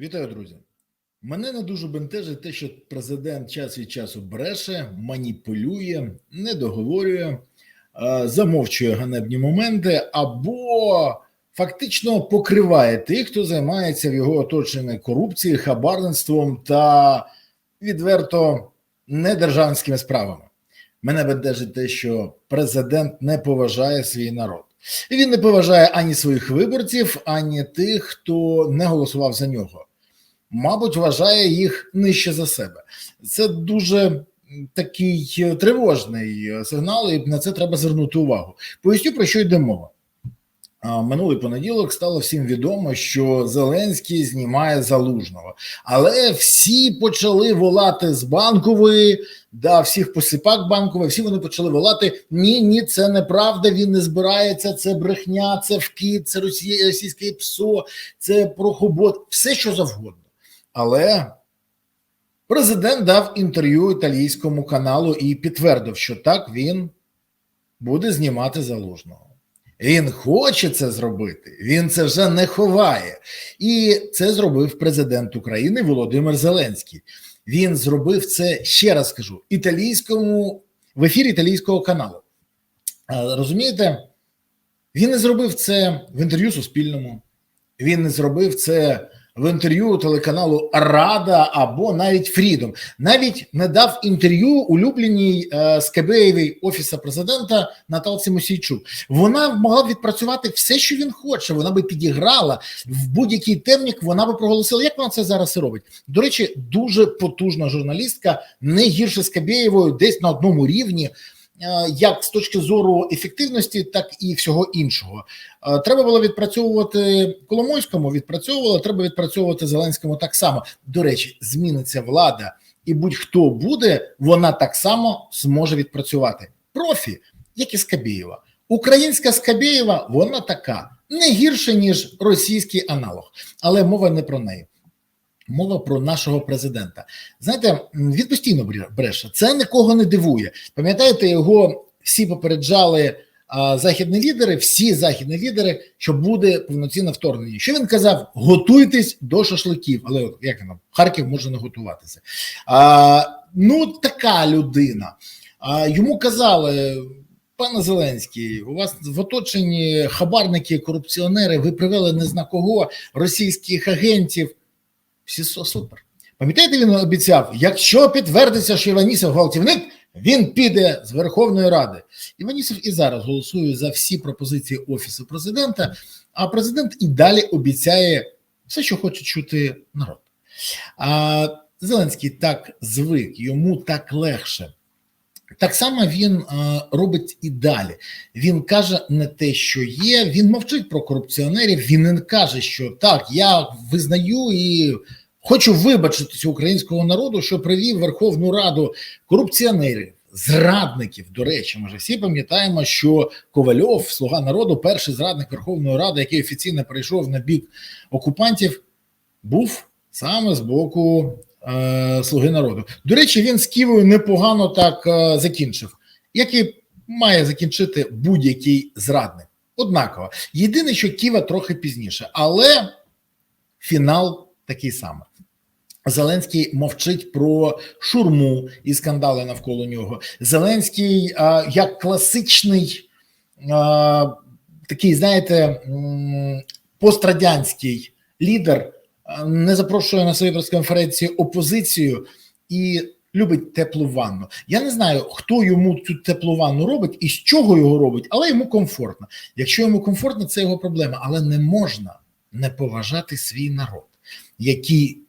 Вітаю, друзі. Мене не дуже бентежить те, що президент час від часу бреше, маніпулює, не договорює, е, замовчує ганебні моменти або фактично покриває тих, хто займається в його оточенні корупцією, хабарництвом та відверто недержавницькими справами. Мене бентежить те, що президент не поважає свій народ. І він не поважає ані своїх виборців, ані тих, хто не голосував за нього. Мабуть, вважає їх нижче за себе. Це дуже такий тривожний сигнал, і на це треба звернути увагу. Поясню, про що йде мова. Минулий понеділок стало всім відомо, що Зеленський знімає залужного, але всі почали волати з банкової, да, всіх посипак банкової, всі вони почали волати: ні, ні, це неправда. Він не збирається, це брехня, це вкид, це російське ПСО, це прохобот, все що завгодно. Але президент дав інтерв'ю італійському каналу і підтвердив, що так він буде знімати залужного. Він хоче це зробити, він це вже не ховає. І це зробив президент України Володимир Зеленський. Він зробив це ще раз скажу італійському в ефірі італійського каналу. Розумієте, він не зробив це в інтерв'ю Суспільному, він не зробив це в інтерв'ю телеканалу Рада або навіть Фрідом. Навіть не дав інтерв'ю улюбленій е, Скабеєвій офіса президента Наталці Мосійчук. Вона могла б відпрацювати все, що він хоче. Вона би підіграла в будь-який темник. Вона би проголосила. Як вона це зараз робить? До речі, дуже потужна журналістка, не гірше Скабєєвою, десь на одному рівні. Як з точки зору ефективності, так і всього іншого, треба було відпрацьовувати Коломойському. Відпрацьовували, треба відпрацьовувати Зеленському так само. До речі, зміниться влада, і будь-хто буде, вона так само зможе відпрацювати. Профі, як і Скабєєва. Українська Скабєєва, вона така не гірше ніж російський аналог, але мова не про неї. Мова про нашого президента. Знаєте, він постійно бреше. Це нікого не дивує. Пам'ятаєте, його всі попереджали а, західні лідери, всі західні лідери, що буде повноцінне вторгнення. Що він казав? Готуйтесь до шашликів. Але як нам Харків може не готуватися? А, Ну, така людина. А, Йому казали. Пане Зеленський, у вас в оточенні хабарники, корупціонери, ви привели не зна кого російських агентів. Всі супер. Пам'ятаєте, він обіцяв, якщо підтвердиться, що Іванісов гвалтівник, він піде з Верховної Ради. Іванісов і зараз голосує за всі пропозиції Офісу президента, а президент і далі обіцяє все, що хоче чути народ. А Зеленський так звик, йому так легше. Так само він е, робить і далі. Він каже не те, що є. Він мовчить про корупціонерів. Він не каже, що так, я визнаю і хочу вибачитися українського народу, що привів Верховну Раду корупціонерів, зрадників. До речі, ми ж всі пам'ятаємо, що Ковальов, слуга народу, перший зрадник Верховної Ради, який офіційно перейшов на бік окупантів, був саме з боку Слуги народу. До речі, він з Києвою непогано так е, закінчив, як і має закінчити будь-який зрадник. Однаково. Єдине, що Ківа трохи пізніше, але фінал такий самий. Зеленський мовчить про шурму і скандали навколо нього. Зеленський, е, як класичний, такий, знаєте, пострадянський лідер не запрошує на свої прес-конференції опозицію і любить теплу ванну. Я не знаю, хто йому цю теплу ванну робить і з чого його робить, але йому комфортно. Якщо йому комфортно, це його проблема. Але не можна не поважати свій народ, який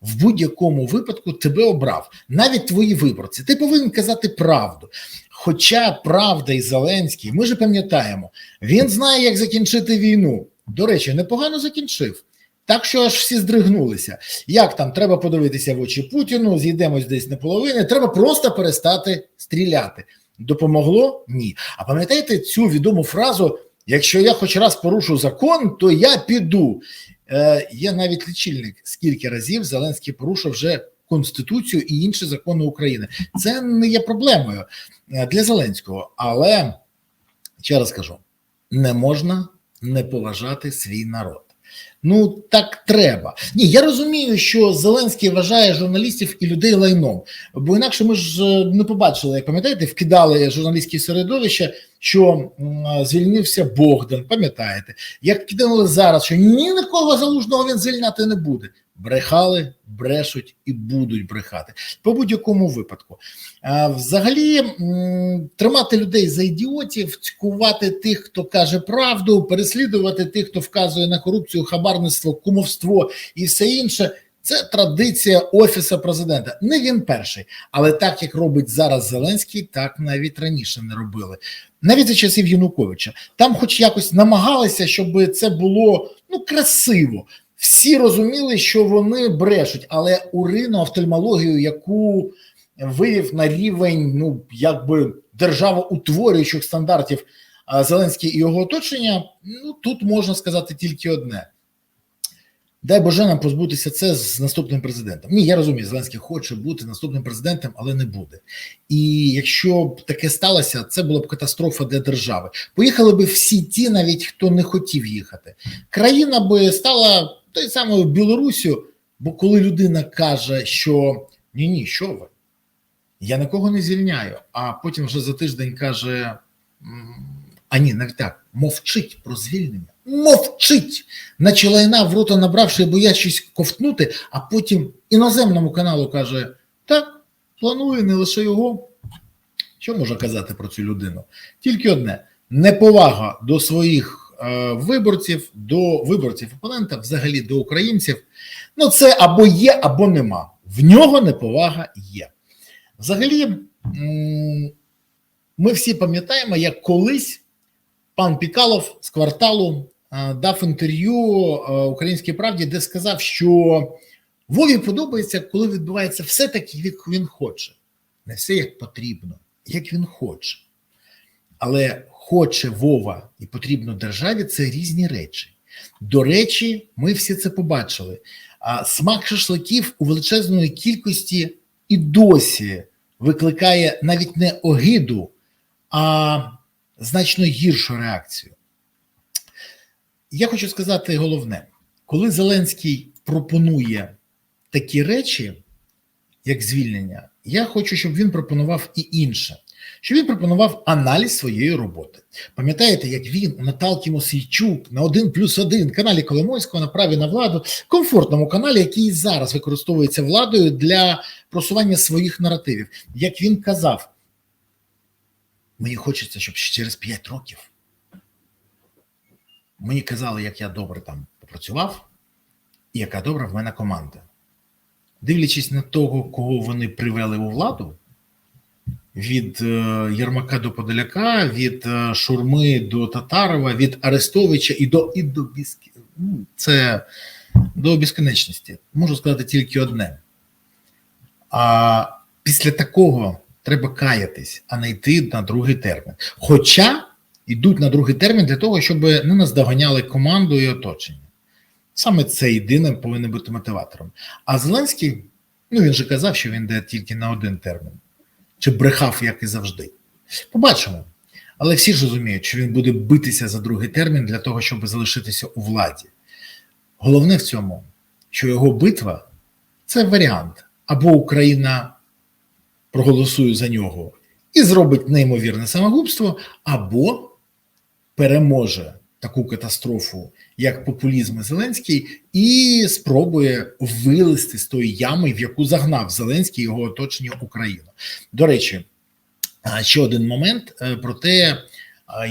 в будь-якому випадку тебе обрав, навіть твої виборці. Ти повинен казати правду. Хоча правда і Зеленський, ми ж пам'ятаємо, він знає, як закінчити війну. До речі, непогано закінчив. Так що аж всі здригнулися. Як там треба подивитися в очі Путіну, з'їдемось десь на половини, треба просто перестати стріляти. Допомогло? Ні. А пам'ятаєте цю відому фразу: якщо я хоч раз порушу закон, то я піду. Е, Є навіть лічильник, скільки разів Зеленський порушив вже Конституцію і інші закони України. Це не є проблемою е, для Зеленського, але ще раз кажу: не можна не поважати свій народ. Ну так треба. Ні, я розумію, що Зеленський вважає журналістів і людей лайном, бо інакше ми ж е, не побачили, як пам'ятаєте, вкидали журналістське середовище, що м, звільнився Богдан. Пам'ятаєте, як кидали зараз, що ні на кого залужного він звільняти не буде. Брехали, брешуть і будуть брехати по будь-якому випадку. Взагалі, тримати людей за ідіотів, цькувати тих, хто каже правду, переслідувати тих, хто вказує на корупцію, хабарництво, кумовство і все інше. Це традиція офісу президента. Не він перший, але так як робить зараз Зеленський, так навіть раніше не робили. Навіть за часів Януковича. Там, хоч якось намагалися, щоб це було ну красиво. Всі розуміли, що вони брешуть, але урину офтальмологію, яку вивів на рівень, ну якби державоутворюючих стандартів а, Зеленський і його оточення, ну тут можна сказати тільки одне. Дай Боже нам позбутися це з наступним президентом. Ні, я розумію, Зеленський хоче бути наступним президентом, але не буде. І якщо б таке сталося, це була б катастрофа для держави. Поїхали би всі ті, навіть хто не хотів їхати. Країна би стала той самою Білорусю, бо коли людина каже, що ні, ні, що ви? Я нікого не звільняю, а потім вже за тиждень каже: «М, а ні, навіть так, мовчить про звільнення. Мовчить, наче лайна в рота набравши, боячись ковтнути, а потім іноземному каналу каже: так, планує не лише його. Що можна казати про цю людину? Тільки одне: неповага до своїх виборців, до виборців опонента, взагалі до українців. Ну, це або є, або нема. В нього неповага є. Взагалі, ми всі пам'ятаємо, як колись пан Пікалов з кварталу е, дав інтерв'ю е, Українській правді, де сказав, що Вові подобається, коли відбувається все так, як він хоче. Не все як потрібно, як він хоче. Але хоче Вова і потрібно державі це різні речі. До речі, ми всі це побачили. А смак шашликів у величезної кількості і досі викликає навіть не огиду, а значно гіршу реакцію. Я хочу сказати головне: коли Зеленський пропонує такі речі, як звільнення, я хочу, щоб він пропонував і інше. Щоб він пропонував аналіз своєї роботи. Пам'ятаєте, як він у Наталки Мосійчук на 1 плюс 1 каналі Коломойського на праві на владу, комфортному каналі, який зараз використовується владою для просування своїх наративів. Як він казав, мені хочеться, щоб через 5 років мені казали, як я добре там попрацював, і яка добра в мене команда. Дивлячись на того, кого вони привели у владу, від е, Єрмака до Подоляка, від е, Шурми до Татарова, від Арестовича і до і до Біскі... ну, це до безконечності. Можу сказати тільки одне. А після такого треба каятись, а не йти на другий термін. Хоча йдуть на другий термін для того, щоб не наздоганяли команду і оточення. Саме це єдине повинен бути мотиватором. А Зеленський, ну він же казав, що він йде тільки на один термін чи брехав, як і завжди. Побачимо. Але всі ж розуміють, що він буде битися за другий термін для того, щоб залишитися у владі. Головне в цьому, що його битва це варіант. Або Україна проголосує за нього і зробить неймовірне самогубство, або переможе таку катастрофу, як популізм Зеленський, і спробує вилезти з тої ями, в яку загнав Зеленський його оточення Україну. До речі, ще один момент е, про те,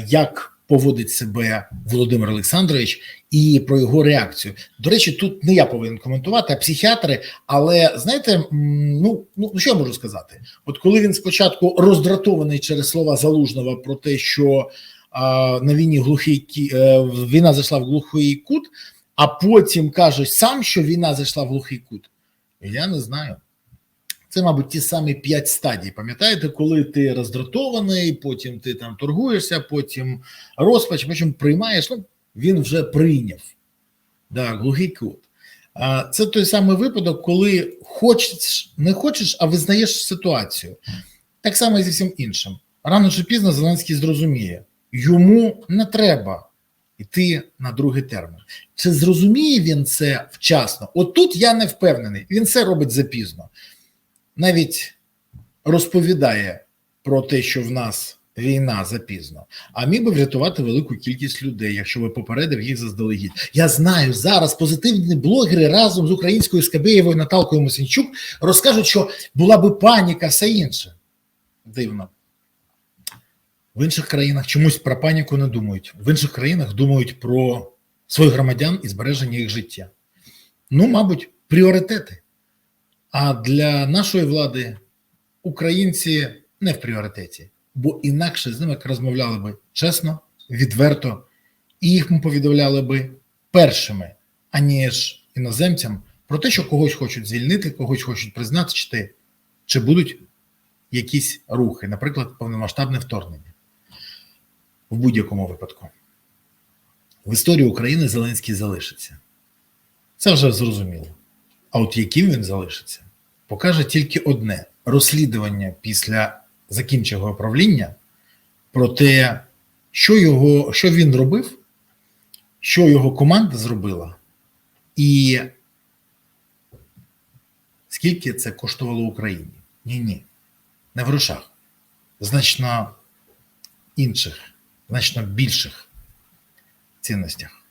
як поводить себе Володимир Олександрович і про його реакцію. До речі, тут не я повинен коментувати, а психіатри. Але знаєте, ну ну що я можу сказати? От коли він спочатку роздратований через слова залужного про те, що на війні глухий е, війна зайшла в глухий кут, а потім каже сам, що війна зайшла в глухий кут. Я не знаю. Це, мабуть, ті самі п'ять стадій. Пам'ятаєте, коли ти роздратований, потім ти там торгуєшся, потім розпач, потім приймаєш. Ну, він вже прийняв. Да, глухий кут. Це той самий випадок, коли хочеш, не хочеш, а визнаєш ситуацію. Так само і зі всім іншим. Рано чи пізно Зеленський зрозуміє йому не треба йти на другий термін. Чи зрозуміє він це вчасно? От тут я не впевнений. Він це робить запізно. Навіть розповідає про те, що в нас війна запізно, а міг би врятувати велику кількість людей, якщо би попередив їх заздалегідь. Я знаю зараз позитивні блогери разом з українською Скабєєвою Наталкою Мосінчук розкажуть, що була би паніка, все інше. Дивно. В інших країнах чомусь про паніку не думають. В інших країнах думають про своїх громадян і збереження їх життя. Ну, мабуть, пріоритети. А для нашої влади українці не в пріоритеті, бо інакше з ними розмовляли би чесно, відверто, і їх ми повідомляли би першими, аніж іноземцям, про те, що когось хочуть звільнити, когось хочуть призначити, чи будуть якісь рухи, наприклад, повномасштабне вторгнення. В будь-якому випадку. В історії України Зеленський залишиться. Це вже зрозуміло. А от яким він залишиться, покаже тільки одне розслідування після закінчення правління про те, що, його, що він робив, що його команда зробила, і скільки це коштувало Україні. Ні, ні, не в грошах. Значно інших, значно більших цінностях.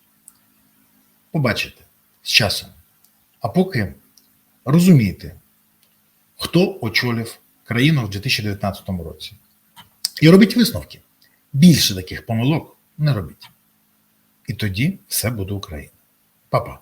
Побачите з часом. А поки розумійте, хто очолив країну в 2019 році. І робіть висновки. Більше таких помилок не робіть. І тоді все буде Україна. Па-па.